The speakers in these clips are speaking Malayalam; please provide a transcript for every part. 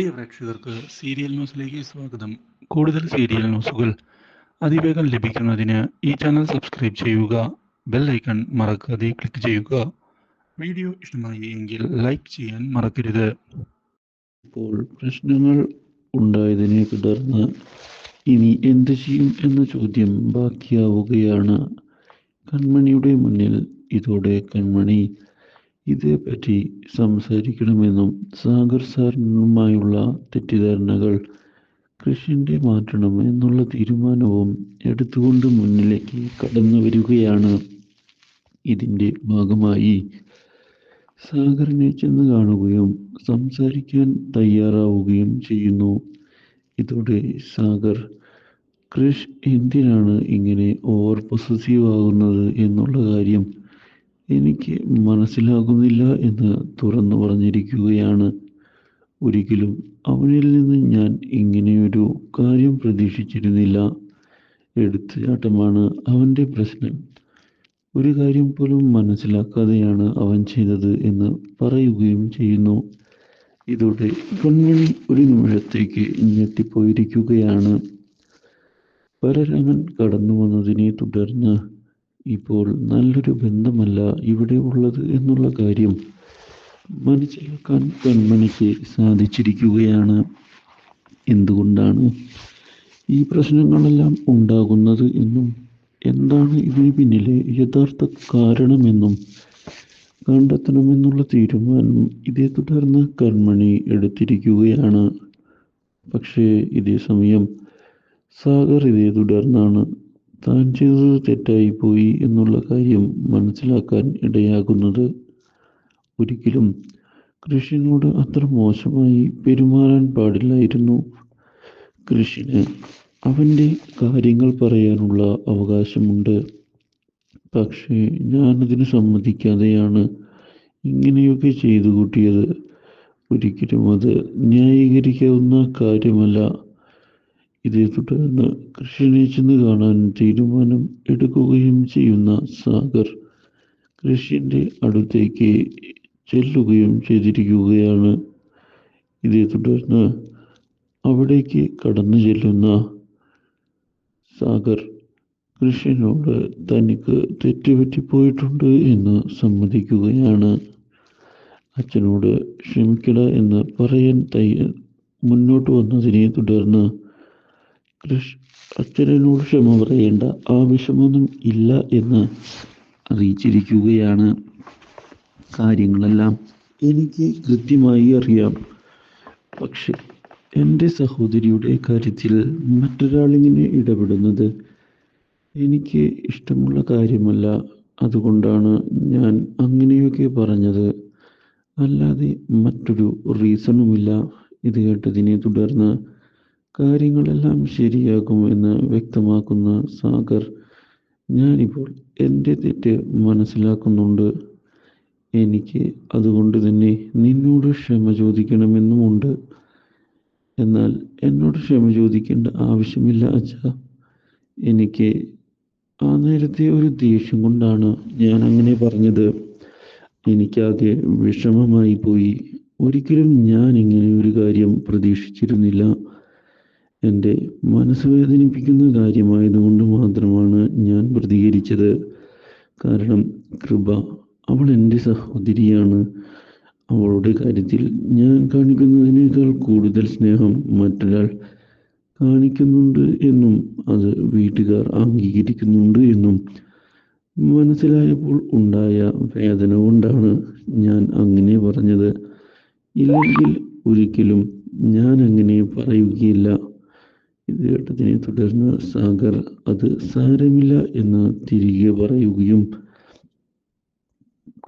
പ്രിയ പ്രേക്ഷകർക്ക് സീരിയൽ ന്യൂസിലേക്ക് സ്വാഗതം. കൂടുതൽ സീരിയൽ ന്യൂസുകൾ അതിവേഗം ലഭിക്കുന്നതിന് ഈ ചാനൽ സബ്സ്ക്രൈബ് ചെയ്യുക ബെൽ ഐക്കൺ മറക്കാതെ ക്ലിക്ക് ചെയ്യുക. വീഡിയോ ഇഷ്ടമായി എങ്കിൽ ലൈക്ക് ചെയ്യാൻ മറക്കരുത്. ഇപ്പോൾ പ്രശ്നങ്ങൾ ഉണ്ടായതിനെ തുടർന്ന് ഇനി എന്ത് ചെയ്യും എന്ന ചോദ്യം ബാക്കിയാവുകയാണ്. കൺമണിയുടെ മുന്നിൽ ഇതോടെ കൺമണി ഇതേപ്പറ്റി സംസാരിക്കണമെന്നും സാഗർ സാറിനുമായുള്ള തെറ്റിദ്ധാരണകൾ കൃഷിന്റെ മാറ്റണം എന്നുള്ള തീരുമാനവും എടുത്തുകൊണ്ട് മുന്നിലേക്ക് കടന്നു വരികയാണ് ഇതിന്റെ ഭാഗമായി. സാഗറിനെ ചെന്ന് കാണുകയും സംസാരിക്കാൻ തയ്യാറാവുകയും ചെയ്യുന്നു. ഇതോടെ സാഗർ കൃഷ് എന്തിനാണ് ഇങ്ങനെ ഓവർ പൊസസീവ് ആകുന്നത്? എന്നുള്ള കാര്യം എനിക്ക് മനസ്സിലാകുന്നില്ല എന്ന് തുറന്നു പറഞ്ഞിരിക്കുകയാണ്. ഒരിക്കലും അവനിൽ നിന്ന് ഞാൻ ഇങ്ങനെയൊരു കാര്യം പ്രതീക്ഷിച്ചിരുന്നില്ല. എടുത്തുചാട്ടമാണ് അവന്റെ പ്രശ്നം. ഒരു കാര്യം പോലും മനസ്സിലാക്കാതെയാണ് അവൻ ചെയ്തത് എന്ന് പറയുകയും ചെയ്യുന്നു. ഇതോടെ കൺമണി ഒരു നിമിഷത്തേക്ക് ഞെട്ടിപ്പോയിരിക്കുകയാണ്. പരരാമൻ കടന്നു വന്നതിനെ തുടർന്ന് ഇപ്പോൾ നല്ലൊരു ബന്ധമല്ല ഇവിടെ ഉള്ളത് എന്നുള്ള കാര്യം മനസ്സിലാക്കാൻ കൺമണിക്ക് സാധിച്ചിരിക്കുകയാണ്. എന്തുകൊണ്ടാണ് ഈ പ്രശ്നങ്ങളെല്ലാം ഉണ്ടാകുന്നത് എന്നും എന്താണ് ഇതിന് പിന്നിലെ യഥാർത്ഥ കാരണമെന്നും കണ്ടെത്തണമെന്നുള്ള തീരുമാനം ഇതേ തുടർന്ന് കൺമണി എടുത്തിരിക്കുകയാണ്. പക്ഷേ ഇതേ സമയം സാഗർ ഇതേ തുടർന്നാണ് താൻ ചെയ്തത് തെറ്റായി പോയി എന്നുള്ള കാര്യം മനസ്സിലാക്കാൻ ഇടയാകുന്നത് ഒരിക്കലും കൃഷിനോട് അത്ര മോശമായി പെരുമാറാൻ പാടില്ലായിരുന്നു. കൃഷിന് അവന്റെ കാര്യങ്ങൾ പറയാനുള്ള അവകാശമുണ്ട്. പക്ഷേ ഞാനതിന് സമ്മതിക്കാതെയാണ് ഇങ്ങനെയൊക്കെ ചെയ്തു കൂട്ടിയത്. ഒരിക്കലും അത് ന്യായീകരിക്കാവുന്ന കാര്യമല്ല. ഇതേ തുടർന്ന് കൃഷിനെ ചെന്ന് കാണാൻ തീരുമാനം എടുക്കുകയും ചെയ്യുന്ന സാഗർ കൃഷിന്റെ അടുത്തേക്ക് ചെല്ലുകയും ചെയ്തിരിക്കുകയാണ്. ഇതേ തുടർന്ന് അവിടേക്ക് കടന്നു ചെല്ലുന്ന സാഗർ കൃഷിനോട് തനിക്ക് തെറ്റുപറ്റിപ്പോയിട്ടുണ്ട് എന്ന് സമ്മതിക്കുകയാണ്. അച്ഛനോട് ക്ഷമിക്കട എന്ന് പറയാൻ തയ്യ മുന്നോട്ട് വന്നതിനെ തുടർന്ന് കൃഷ് അച്ഛനോട് ക്ഷമ പറയേണ്ട ആവശ്യമൊന്നും ഇല്ല എന്ന് അറിയിച്ചിരിക്കുകയാണ് കാര്യങ്ങളെല്ലാം. എനിക്ക് കൃത്യമായി അറിയാം. പക്ഷെ എന്റെ സഹോദരിയുടെ കാര്യത്തിൽ മറ്റൊരാളിങ്ങനെ ഇടപെടുന്നത് എനിക്ക് ഇഷ്ടമുള്ള കാര്യമല്ല. അതുകൊണ്ടാണ് ഞാൻ അങ്ങനെയൊക്കെ പറഞ്ഞത്. അല്ലാതെ മറ്റൊരു റീസണുമില്ല. ഇത് കേട്ടതിനെ തുടർന്ന് കാര്യങ്ങളെല്ലാം ശരിയാകുമെന്ന് വ്യക്തമാക്കുന്ന സാഗർ ഞാനിപ്പോൾ എന്റെ തെറ്റ് മനസ്സിലാക്കുന്നുണ്ട്. എനിക്ക് അതുകൊണ്ട് തന്നെ നിന്നോട് ക്ഷമ ചോദിക്കണമെന്നുമുണ്ട്. എന്നാൽ എന്നോട് ക്ഷമ ചോദിക്കേണ്ട ആവശ്യമില്ല അച്ഛ. എനിക്ക് ആ നേരത്തെ ഒരു ദേഷ്യം കൊണ്ടാണ് ഞാൻ അങ്ങനെ പറഞ്ഞത്. എനിക്കാകെ വിഷമമായി പോയി. ഒരിക്കലും ഞാൻ ഇങ്ങനെ ഒരു കാര്യം പ്രതീക്ഷിച്ചിരുന്നില്ല. എന്റെ മനസ്സ് വേദനിപ്പിക്കുന്ന കാര്യമായതുകൊണ്ട് മാത്രമാണ് ഞാൻ പ്രതികരിച്ചത്. കാരണം കൃപ അവൾ എന്റെ സഹോദരിയാണ്. അവളുടെ കാര്യത്തിൽ ഞാൻ കാണിക്കുന്നതിനേക്കാൾ കൂടുതൽ സ്നേഹം മറ്റൊരാൾ കാണിക്കുന്നുണ്ട് എന്നും അത് വീട്ടുകാർ അംഗീകരിക്കുന്നുണ്ട് എന്നും മനസ്സിലായപ്പോൾ ഉണ്ടായ വേദന കൊണ്ടാണ് ഞാൻ അങ്ങനെ പറഞ്ഞത്. ഇല്ലെങ്കിൽ ഒരിക്കലും ഞാൻ അങ്ങനെ പറയുകയില്ല. ഇത് കേട്ടതിനെ തുടർന്ന് സാഗർ അത് സാരമില്ല എന്ന് തിരികെ പറയുകയും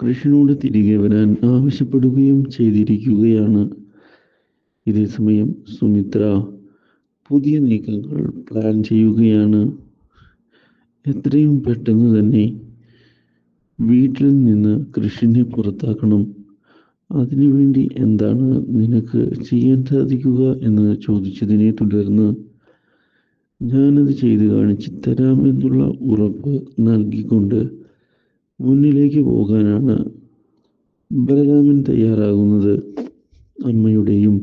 കൃഷ്ണനോട് തിരികെ വരാൻ ആവശ്യപ്പെടുകയും ചെയ്തിരിക്കുകയാണ്. ഇതേ സമയം സുമിത്ര പുതിയ നീക്കങ്ങൾ പ്ലാൻ ചെയ്യുകയാണ്. എത്രയും പെട്ടെന്ന് തന്നെ വീട്ടിൽ നിന്ന് കൃഷിനെ പുറത്താക്കണം. അതിനുവേണ്ടി എന്താണ് നിനക്ക് ചെയ്യാൻ സാധിക്കുക എന്ന് ചോദിച്ചതിനെ തുടർന്ന് ഞാനത് ചെയ്തു കാണിച്ചു തരാം എന്നുള്ള ഉറപ്പ് നൽകിക്കൊണ്ട് മുന്നിലേക്ക് പോകാനാണ് ബലരാമൻ തയ്യാറാകുന്നത്. അമ്മയുടെയും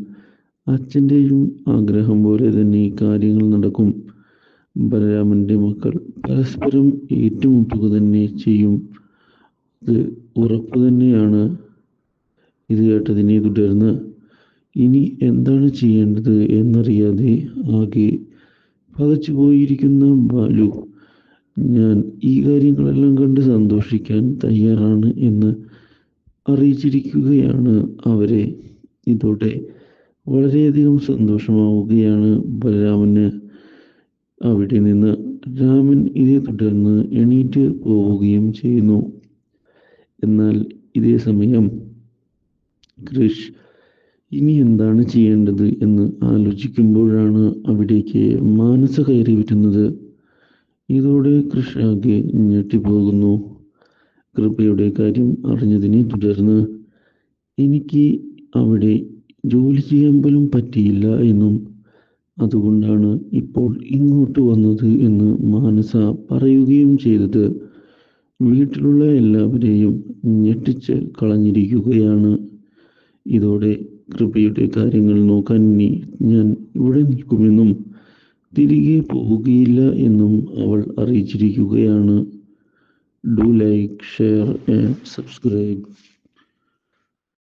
അച്ഛന്റെയും ആഗ്രഹം പോലെ തന്നെ കാര്യങ്ങൾ നടക്കും. ബലരാമന്റെ മക്കൾ പരസ്പരം ഏറ്റുമുട്ടുക തന്നെ ചെയ്യും. ഇത് ഉറപ്പ് തന്നെയാണ്. ഇത് കേട്ടതിനെ തുടർന്ന് ഇനി എന്താണ് ചെയ്യേണ്ടത് എന്നറിയാതെ ആകെ പകച്ചു പോയിരിക്കുന്ന ബാലു ഞാൻ ഈ കാര്യങ്ങളെല്ലാം കണ്ട് സന്തോഷിക്കാൻ തയ്യാറാണ് എന്ന് അറിയിച്ചിരിക്കുകയാണ് അവരെ. ഇതോടെ വളരെയധികം സന്തോഷമാവുകയാണ് ബലരാമന്. അവിടെ നിന്ന് രാമൻ ഇതേ തുടർന്ന് എണീറ്റ് പോവുകയും ചെയ്യുന്നു. എന്നാൽ ഇതേ സമയം കൃഷ് ഇനി എന്താണ് ചെയ്യേണ്ടത് എന്ന് ആലോചിക്കുമ്പോഴാണ് അവിടേക്ക് മാനസ കയറി വരുന്നത്. ഇതോടെ കൃഷാകെ ഞെട്ടിപ്പോകുന്നു. കൃപയുടെ കാര്യം അറിഞ്ഞതിനെ തുടർന്ന് എനിക്ക് അവിടെ ജോലി ചെയ്യാൻ പോലും പറ്റിയില്ല എന്നും അതുകൊണ്ടാണ് ഇപ്പോൾ ഇങ്ങോട്ട് വന്നത് എന്ന് മാനസ പറയുകയും ചെയ്തത്. വീട്ടിലുള്ള എല്ലാവരെയും ഞെട്ടിച്ച് കളഞ്ഞിരിക്കുകയാണ്. ഇതോടെ കൃപയുടെ കാര്യങ്ങൾ നോക്കാൻ ഇനി ഞാൻ ഇവിടെ നിൽക്കുമെന്നും തിരികെ പോവുകയില്ല എന്നും അവൾ അറിയിച്ചിരിക്കുകയാണ്. Do like share and subscribe